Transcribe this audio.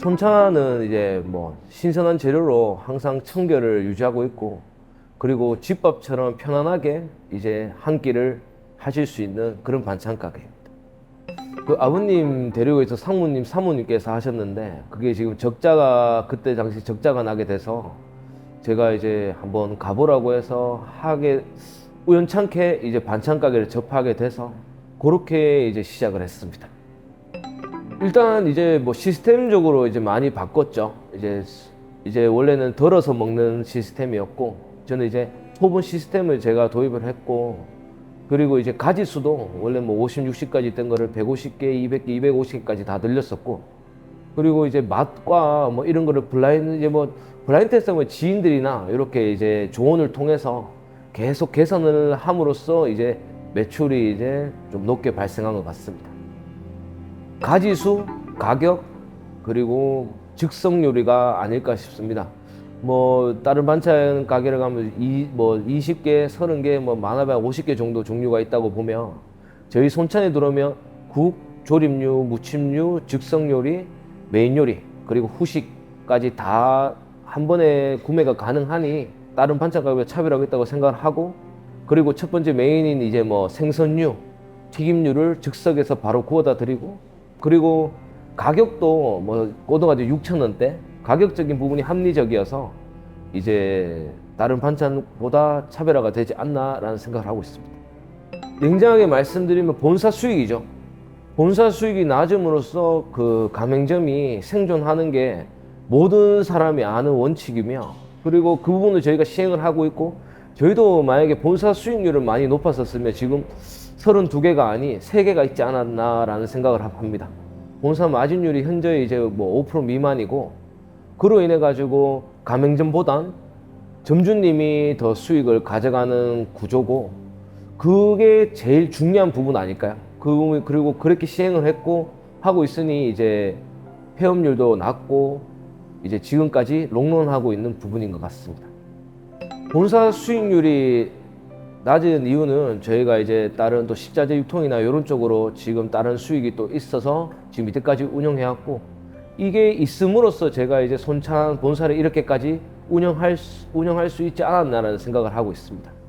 손차는 이제 뭐 신선한 재료로 항상 청결을 유지하고 있고 그리고 집밥처럼 편안하게 이제 한 끼를 하실 수 있는 그런 반찬 가게입니다. 그 아버님 데리고 있어 상무님 사모님께서 하셨는데 그게 지금 적자가 그때 당시 적자가 나게 돼서 제가 이제 한번 가보라고 해서 하게 우연찮게 이제 반찬 가게를 접하게 돼서 그렇게 이제 시작을 했습니다. 일단 이제 뭐 시스템적으로 이제 많이 바꿨죠. 이제 이제 원래는 덜어서 먹는 시스템이었고 저는 이제 소분 시스템을 제가 도입을 했고 그리고 이제 가지 수도 원래 뭐 50, 60까지 있던 거를 150개, 200개, 250개까지 다 늘렸었고 그리고 이제 맛과 뭐 이런 거를 블라인드 이제 뭐 블라인드 테스트는 지인들이나 이렇게 이제 조언을 통해서 계속 개선을 함으로써 이제 매출이 이제 좀 높게 발생한 것 같습니다. 가지수, 가격, 그리고 즉석 요리가 아닐까 싶습니다. 뭐 다른 반찬 가게를 가면 이, 뭐 20개, 30개, 뭐 많아봐야 50개 정도 종류가 있다고 보면 저희 손찬에 들어오면 국, 조림류, 무침류, 즉석 요리, 메인 요리, 그리고 후식까지 다 한 번에 구매가 가능하니 다른 반찬 가게와 차별하고 있다고 생각을 하고 그리고 첫 번째 메인인 이제 뭐 생선류, 튀김류를 즉석에서 바로 구워다 드리고 그리고 가격도 뭐 고등어도 6천 원대 가격적인 부분이 합리적이어서 이제 다른 반찬보다 차별화가 되지 않나라는 생각을 하고 있습니다. 냉정하게 말씀드리면 본사 수익이죠. 본사 수익이 낮음으로써 그 가맹점이 생존하는 게 모든 사람이 아는 원칙이며 그리고 그 부분을 저희가 시행을 하고 있고 저희도 만약에 본사 수익률을 많이 높았었으면 지금 32개가 아니 3개가 있지 않았나라는 생각을 합니다. 본사 마진율이 현재 이제 뭐 5% 미만이고 그로 인해 가지고 가맹점보단 점주님이 더 수익을 가져가는 구조고 그게 제일 중요한 부분 아닐까요? 그 그리고 그렇게 시행을 했고 하고 있으니 이제 폐업률도 낮고 이제 지금까지 롱런하고 있는 부분인 것 같습니다. 본사 수익률이 낮은 이유는 저희가 이제 다른 또 식자재 유통이나 이런 쪽으로 지금 다른 수익이 또 있어서 지금 이때까지 운영해왔고 이게 있음으로써 제가 이제 손찬 본사를 이렇게까지 운영할 수, 운영할 수 있지 않았나라는 생각을 하고 있습니다.